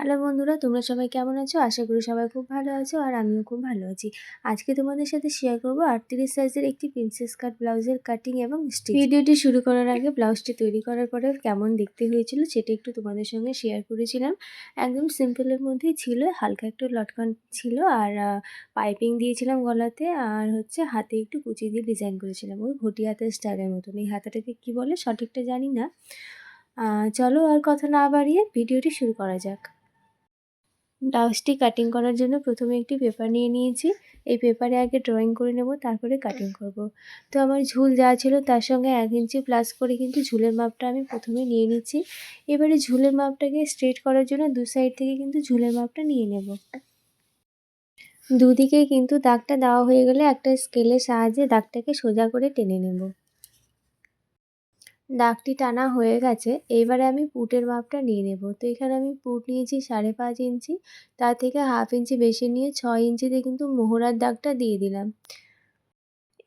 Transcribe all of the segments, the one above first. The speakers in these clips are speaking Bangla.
হ্যালো বন্ধুরা, তোমরা সবাই কেমন আছো? আশা করি সবাই খুব ভালো আছো আর আমিও খুব ভালো আছি। আজকে তোমাদের সাথে শেয়ার করব আটত্রিশ সাইজের একটি প্রিন্সেস কাট ব্লাউজের কাটিং এবং ভিডিওটি শুরু করার আগে ব্লাউজটি তৈরি করার পরে কেমন দেখতে হয়েছিল সেটা একটু তোমাদের সঙ্গে শেয়ার করেছিলাম। একদম সিম্পলের মধ্যেই ছিল, হালকা একটু লটকান ছিল আর পাইপিং দিয়েছিলাম গলাতে আর হচ্ছে হাতে একটু কুচি দিয়ে ডিজাইন করেছিলাম। ওই ঘটি হাতের স্টাইলের মতন। এই হাতাটাকে কী বলে? সঠিকটা জানি না। চলো আর কথা না বাড়িয়ে ভিডিওটি শুরু করা যাক। ব্লাউজটি কাটিং করার জন্য প্রথমে একটি পেপার নিয়ে নিয়েছি। এই পেপারে আগে ড্রয়িং করে নেব, তারপরে কাটিং করব। তো আমার ঝুল যা ছিল তার সঙ্গে এক ইঞ্চি প্লাস করে কিন্তু ঝুলের মাপটা আমি প্রথমে নিয়ে নিচ্ছি। এবারে ঝুলের মাপটাকে স্ট্রেট করার জন্য দু সাইড থেকে কিন্তু ঝুলের মাপটা নিয়ে নেব। দুদিকে কিন্তু দাগটা দেওয়া হয়ে গেলে একটা স্কেলের সাহায্যে দাগটাকে সোজা করে টেনে নেব। দাগটি টানা হয়ে গেছে, এবারে আমি পুটের মাপটা নিয়ে নেব। তো এখানে আমি পুট নিয়েছি সাড়ে পাঁচ ইঞ্চি, তার থেকে হাফ ইঞ্চি বেশি নিয়ে ছয় ইঞ্চিতে কিন্তু মোহরার দাগটা দিয়ে দিলাম।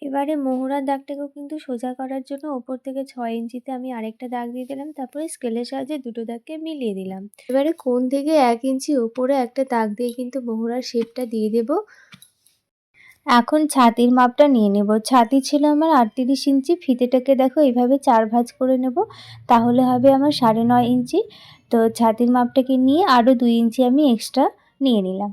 এবারে মোহরার দাগটাকেও কিন্তু সোজা করার জন্য ওপর থেকে ছয় ইঞ্চিতে আমি আরেকটা দাগ দিয়ে দিলাম, তারপরে স্কেলের সাহায্যে দুটো দাগকে মিলিয়ে দিলাম। এবারে কোন থেকে এক ইঞ্চি ওপরে একটা দাগ দিয়ে কিন্তু মোহরার শেপটা দিয়ে দেব। এখন ছাতির মাপটা নিয়ে নেব। ছাতি ছিল আমার আটত্রিশ ইঞ্চি, ফিতেটাকে দেখো এইভাবে চার ভাঁজ করে নেব, তাহলে হবে আমার সাড়ে নয় ইঞ্চি। তো ছাতির মাপটাকে নিয়ে আরও দুই ইঞ্চি আমি এক্সট্রা নিয়ে নিলাম।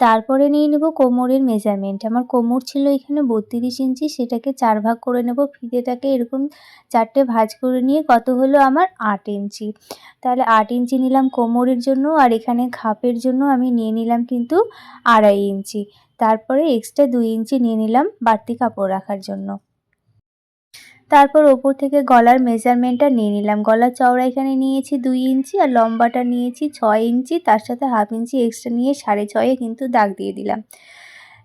তারপরে নিয়ে নেব কোমরের মেজারমেন্ট আমার কোমর ছিল এখানে বত্রিশ ইঞ্চি, সেটাকে চার ভাগ করে নেব। ফিতেটাকে এরকম চারটে ভাজ করে নিয়ে কত হলো আমার আট ইঞ্চি। তাহলে আট ইঞ্চি নিলাম কোমরের জন্য আর এখানে খাপের জন্য আমি নিয়ে নিলাম কিন্তু আড়াই ইঞ্চি। তারপরে এক্সট্রা দুই ইঞ্চি নিয়ে নিলাম বাড়তি কাপড় রাখার জন্য। তারপর ওপর থেকে গলার মেজারমেন্টটা নিয়ে নিলাম। গলার চওড়া এখানে নিয়েছি দুই ইঞ্চি আর লম্বাটা নিয়েছি ছয় ইঞ্চি। তার সাথে হাফ ইঞ্চি এক্সট্রা নিয়ে সাড়ে ছয়ে কিন্তু দাগ দিয়ে দিলাম।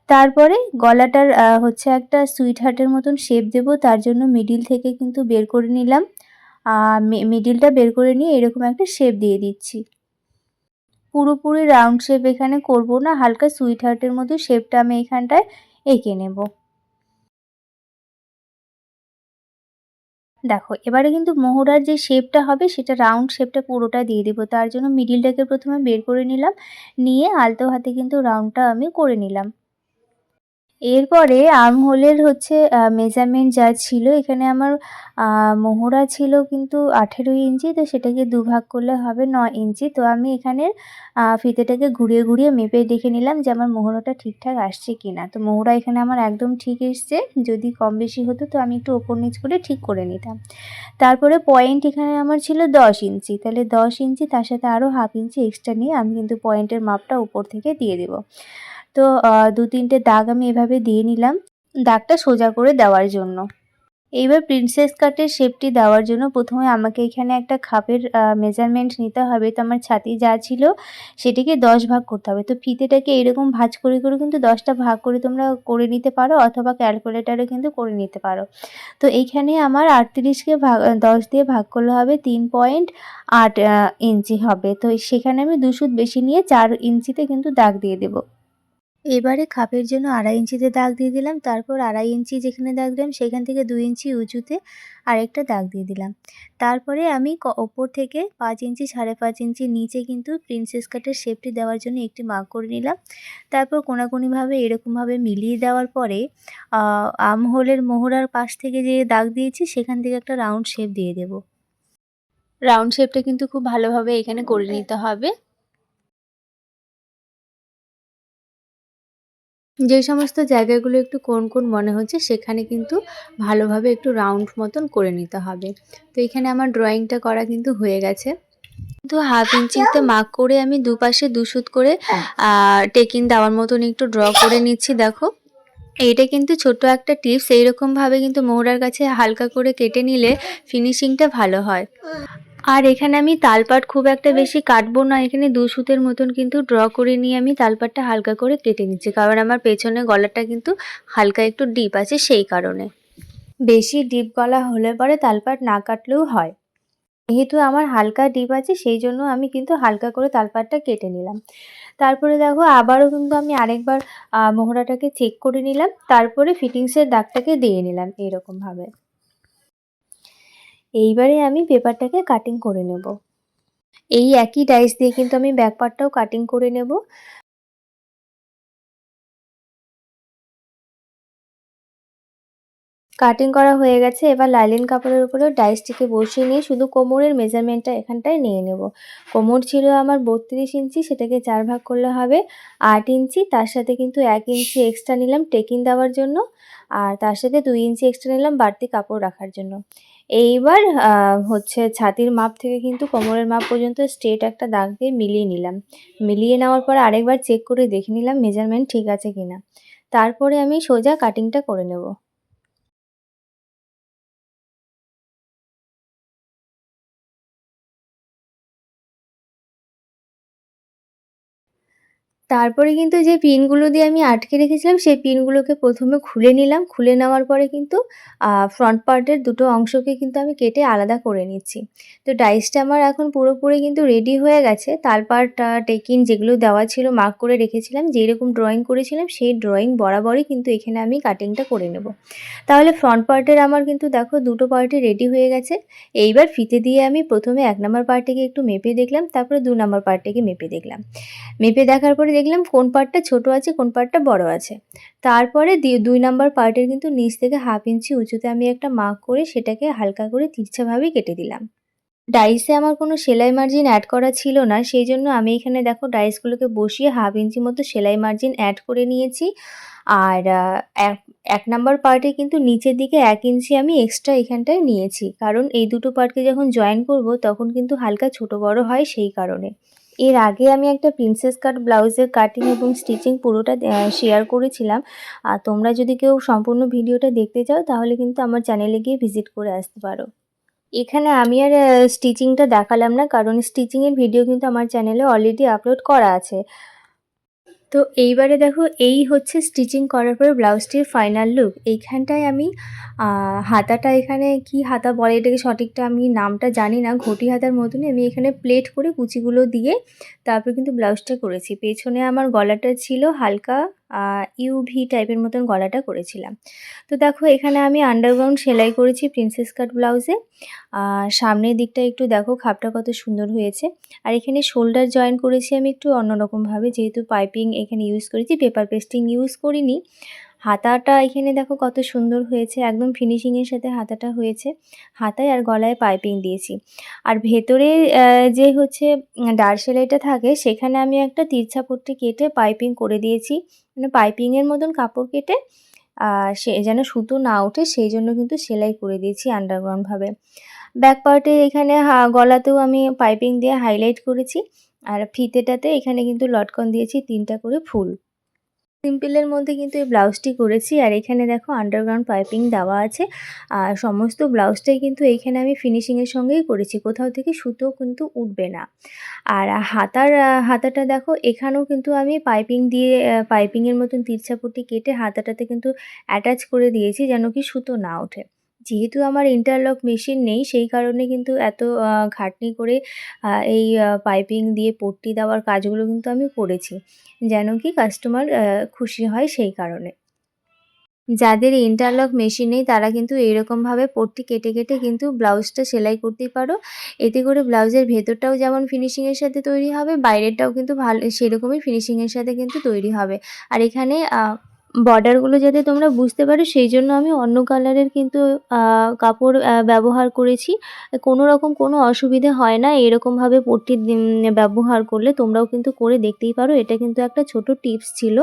তারপরে গলাটার হচ্ছে একটা সুইট হার্টের মতন শেপ দেব। তার জন্য মিডিল থেকে কিন্তু বের করে নিলাম। মিডিলটা বের করে নিয়ে এরকম একটা শেপ দিয়ে দিচ্ছি। পুরোপুরি রাউন্ড শেপ এখানে করব না। হালকা সুইট হার্টের মতো শেপটা আমি এখানটায় এঁকে নেব। দেখো, এবারে কিন্তু মোহরার যে শেপটা হবে, সেটা রাউন্ড শেপটা পুরোটা দিয়ে দেবো। তার জন্য মিডিলটাকে প্রথমে বের করে নিলাম, নিয়ে আলতো হাতে কিন্তু রাউন্ডটা আমি করে নিলাম। এরপরে আর্মহোলের হচ্ছে মেজারমেন্ট যা ছিল, এখানে আমার মোহরা ছিল কিন্তু আঠেরো ইঞ্চি, তো সেটাকে দুভাগ করলে হবে ন ইঞ্চি। তো আমি এখানে ফিতেটাকে ঘুরিয়ে ঘুরিয়ে মেপে দেখে নিলাম যে আমার মোহরাটা ঠিকঠাক আসছে কি না তো মোহরা এখানে আমার একদম ঠিক এসছে, যদি কম বেশি হতো তো আমি একটু ওপর নিচ করে ঠিক করে নিতাম। তারপরে পয়েন্ট এখানে আমার ছিল দশ ইঞ্চি, তাহলে দশ ইঞ্চি তার সাথে আরও হাফ ইঞ্চি এক্সট্রা নিয়ে আমি কিন্তু পয়েন্টের মাপটা উপর থেকে দিয়ে দেবো। তো দু তিনটে দাগ আমি এভাবে দিয়ে নিলাম দাগটা সোজা করে দেওয়ার জন্য। এইবার প্রিন্সেস কাটের শেপটি দেওয়ার জন্য প্রথমে আমাকে এখানে একটা খাপের মেজারমেন্ট নিতে হবে। তো আমার ছাতি যা ছিল সেটিকে দশ ভাগ করতে হবে। তো ফিতেটাকে এরকম ভাজ করে করে কিন্তু দশটা ভাগ করে তোমরা করে নিতে পারো অথবা ক্যালকুলেটারে কিন্তু করে নিতে পারো। তো এইখানে আমার আটত্রিশকে ভাগ দশ দিয়ে ভাগ করলে হবে তিন পয়েন্ট আট ইঞ্চি হবে। তো সেখানে আমি দুশুদ বেশি নিয়ে চার ইঞ্চিতে কিন্তু দাগ দিয়ে দেবো। এবারে খাপের জন্য আড়াই ইঞ্চিতে দাগ দিয়ে দিলাম, তারপর আড়াই ইঞ্চি যেখানে দাগ দিলাম সেখান থেকে দুই ইঞ্চি উঁচুতে আরেকটা দাগ দিয়ে দিলাম। তারপরে আমি ওপর থেকে পাঁচ ইঞ্চি সাড়ে পাঁচ ইঞ্চি নিচে কিন্তু প্রিন্সেস কাটের শেপটি দেওয়ার জন্য একটি মার্ক করে নিলাম। তারপর কোনাকুনিভাবে এরকমভাবে মিলিয়ে দেওয়ার পরে আমহোলের মোহরার পাশ থেকে যে দাগ দিয়েছি সেখান থেকে একটা রাউন্ড শেপ দিয়ে দেব। রাউন্ড শেপটা কিন্তু খুব ভালোভাবে এখানে করে নিতে হবে। যে সমস্ত জায়গাগুলো একটু কোন কোন মনে হচ্ছে সেখানে কিন্তু ভালোভাবে একটু রাউন্ড মতন করে নিতে হবে। তো এখানে আমার ড্রয়িংটা করা কিন্তু হয়ে গেছে। তো হাফ ইঞ্চিতে মার্ক করে আমি দুপাশে দুশুত করে টেকিং দেওয়ার মতন একটু ড্র করে নিচ্ছি দেখো। এইটা কিন্তু ছোট একটা টিপস এইরকমভাবে কিন্তু মোহরার কাছে হালকা করে কেটে নিলে ফিনিশিংটা ভালো হয়। আর এখানে আমি তালপাট খুব একটা বেশি কাটবো না এখানে দু সুতের মতন কিন্তু ড্র করে নিয়ে আমি তালপাটটা হালকা করে কেটে নিচ্ছি কারণ আমার পেছনে গলাটা কিন্তু হালকা একটু ডিপ আছে সেই কারণে। বেশি ডিপ গলা হলে পরে তালপাট না কাটলেও হয়। যেহেতু আমার হালকা ডিপ আছে সেই জন্য আমি কিন্তু হালকা করে তালপাটটা কেটে নিলাম। তারপরে দেখো আবারও কিন্তু আমি আরেকবার মোহরাটাকে চেক করে নিলাম তারপরে ফিটিংসের দাগটাকে দিয়ে নিলাম এইরকমভাবে এইবারে আমি পেপারটাকে কাটিং করে নেব। এই একই ডাইস দিয়ে কিন্তু আমি ব্যাক পার্টটাও কাটিং করে নেব। কাটিং করা হয়ে গেছে, এবার লাইলিন কাপড়ের উপরে ডাইসটিকে বসিয়ে নিয়ে শুধু কোমরের মেজারমেন্টটা এখানটায় নিয়ে নেব। কোমর ছিল আমার বত্রিশ ইঞ্চি, সেটাকে চার ভাগ করলে হবে আট ইঞ্চি, তার সাথে কিন্তু এক ইঞ্চি এক্সট্রা নিলাম টেকিং দেওয়ার জন্য, আর তার সাথে দুই ইঞ্চি এক্সট্রা নিলাম বাড়তি কাপড় রাখার জন্য। এইবার হচ্ছে ছাতির মাপ থেকে কিন্তু কোমরের মাপ পর্যন্ত স্ট্রেট একটা দাগ দিয়ে মিলিয়ে নিলাম। মিলিয়ে নেওয়ার পর আরেকবার চেক করে দেখে নিলাম মেজারমেন্ট ঠিক আছে কিনা। তারপরে আমি সোজা কাটিংটা করে নেব। তারপরে কিন্তু যে পিনগুলো দিয়ে আমি আটকে রেখেছিলাম, সেই পিনগুলোকে প্রথমে খুলে নিলাম। খুলে নেওয়ার পরে কিন্তু ফ্রন্ট পার্টের দুটো অংশকে কিন্তু আমি কেটে আলাদা করে নিচ্ছি। তো ডাইসটা আমার এখন পুরোপুরি কিন্তু রেডি হয়ে গেছে। তালপাট টেকিন যেগুলো দেওয়া ছিল মার্ক করে রেখেছিলাম, যেরকম ড্রয়িং করেছিলাম, সেই ড্রয়িং বরাবরই কিন্তু এখানে আমি কাটিংটা করে নেব। তাহলে ফ্রন্ট পার্টের আমার কিন্তু দেখো দুটো পার্টে রেডি হয়ে গেছে। এইবার ফিতে দিয়ে আমি প্রথমে এক নম্বর পার্টটিকে একটু মেপে দেখলাম, তারপরে দু নম্বর পার্টটিকে মেপে দেখলাম। মেপে দেখার পরে দেখলাম কোন পার্টটা ছোট আছে, কোন পার্টটা বড় আছে। তারপরে দুই নাম্বার পার্টের কিন্তু নিচ থেকে হাফ ইঞ্চি উঁচুতে আমি একটা মার্ক করে সেটাকে হালকা করে তিরছাভাবে কেটে দিলাম। ডাইসে আমার কোনো সেলাই মার্জিন অ্যাড করা ছিল না, সেই জন্য আমি এখানে দেখো ডাইসগুলোকে বসিয়ে হাফ ইঞ্চি মতো সেলাই মার্জিন অ্যাড করে নিয়েছি। আর এক নাম্বার পার্টে কিন্তু নিচের দিকে এক ইঞ্চি আমি এক্সট্রা এখানটায় নিয়েছি। কারণ এই দুটো পার্টকে যখন জয়েন করব তখন কিন্তু হালকা ছোট বড় হয় সেই কারণে। এর আগে আমি একটা প্রিন্সেস কাট ব্লাউজের কাটিং এবং স্টিচিং পুরোটা শেয়ার করেছিলাম। আর তোমরা যদি কেউ সম্পূর্ণ ভিডিওটা দেখতে চাও, তাহলে কিন্তু আমার চ্যানেলে গিয়ে ভিজিট করে আসতে পারো। এখানে আমি আর স্টিচিংটা দেখালাম না, কারণ স্টিচিংয়ের ভিডিও কিন্তু আমার চ্যানেলে অলরেডি আপলোড করা আছে। তো এইবারে দেখো, এই হচ্ছে স্টিচিং করার পরে ব্লাউজটির ফাইনাল লুক এইখানটায় আমি হাতাটা এখানে, কি হাতা বলে এটাকে সঠিকটা আমি নামটা জানি না, ঘটি হাতার মতনই আমি এখানে প্লেট করে কুচিগুলো দিয়ে তারপর কিন্তু ব্লাউজটা করেছি। পেছনে আমার গলাটা ছিল হালকা ইউভি টাইপের মতন গলাটা করেছিলাম। তো দেখো, এখানে আমি আন্ডারগ্রাউন্ড সেলাই করেছি প্রিন্সেস কাট ব্লাউজে সামনের দিকটা একটু দেখো, খাপটা কত সুন্দর হয়েছে। আর এখানে শোল্ডার জয়েন করেছি আমি একটু অন্যরকমভাবে, যেহেতু পাইপিং এখানে ইউজ করেছি পেপার পেস্টিং ইউজ করিনি। হাতাটা এখানে দেখো কত সুন্দর হয়েছে, একদম ফিনিশিংয়ের সাথে হাতাটা হয়েছে। হাতায় আর গলায় পাইপিং দিয়েছি। আর ভেতরে যে হচ্ছে ডার সেলাইটা থাকে, সেখানে আমি একটা তিরছা পট্টি কেটে পাইপিং করে দিয়েছি। মানে পাইপিংয়ের মতন কাপড় কেটে সে যেন সুতো না ওঠে, সেই জন্য কিন্তু সেলাই করে দিয়েছি আন্ডারগ্রাউন্ডভাবে ব্যাক পার্টে এখানে গলাতেও আমি পাইপিং দিয়ে হাইলাইট করেছি। আর ফিতেটাতে এখানে কিন্তু লটকন দিয়েছি তিনটা করে ফুল। সিম্পলের মধ্যে কিন্তু এই ব্লাউজটি করেছি। আর এখানে দেখো আন্ডারগ্রাউন্ড পাইপিং দেওয়া আছে। আর সমস্ত ব্লাউজটাই কিন্তু এইখানে আমি ফিনিশিংয়ের সঙ্গেই করেছি। কোথাও থেকে সুতো কিন্তু উঠবে না। আর হাতার, হাতাটা দেখো, এখানেও কিন্তু আমি পাইপিং দিয়ে পাইপিংয়ের মতন তিরছাপুটি কেটে হাতাটাতে কিন্তু অ্যাটাচ করে দিয়েছি যেন কি সুতো না ওঠে। যেহেতু আমার ইন্টারলক মেশিন নেই, সেই কারণে কিন্তু এত খাটনি করে এই পাইপিং দিয়ে পট্টি দেওয়ার কাজগুলো কিন্তু আমি করেছি। যেন কি কাস্টমার খুশি হয় সেই কারণে। যাদের ইন্টারলক মেশিন নেই, তারা কিন্তু এইরকমভাবে পট্টি কেটে কেটে কিন্তু ব্লাউজটা সেলাই করতেই পারো। এতে করে ব্লাউজের ভেতরটাও যেমন ফিনিশিংয়ের সাথে তৈরি হবে, বাইরেরটাও কিন্তু ভালো, সেরকমই ফিনিশিংয়ের সাথে কিন্তু তৈরি হবে। আর এখানে বর্ডারগুলো যাতে তোমরা বুঝতে পারো, সেই জন্য আমি অন্য কালারের কিন্তু কাপড় ব্যবহার করেছি। কোনো রকম কোনো অসুবিধে হয় না এরকমভাবে পট্টি ব্যবহার করলে তোমরাও কিন্তু করে দেখতেই পারো। এটা কিন্তু একটা ছোট টিপস ছিল,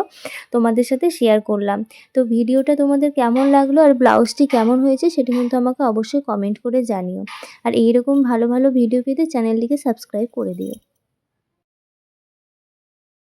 তোমাদের সাথে শেয়ার করলাম। তো ভিডিওটা তোমাদের কেমন লাগল আর ব্লাউজটি কেমন হয়েছে সেটা কিন্তু আমাকে অবশ্যই কমেন্ট করে জানিও। আর এইরকম ভালো ভালো ভিডিও পেতে চ্যানেলটিকে সাবস্ক্রাইব করে দিও।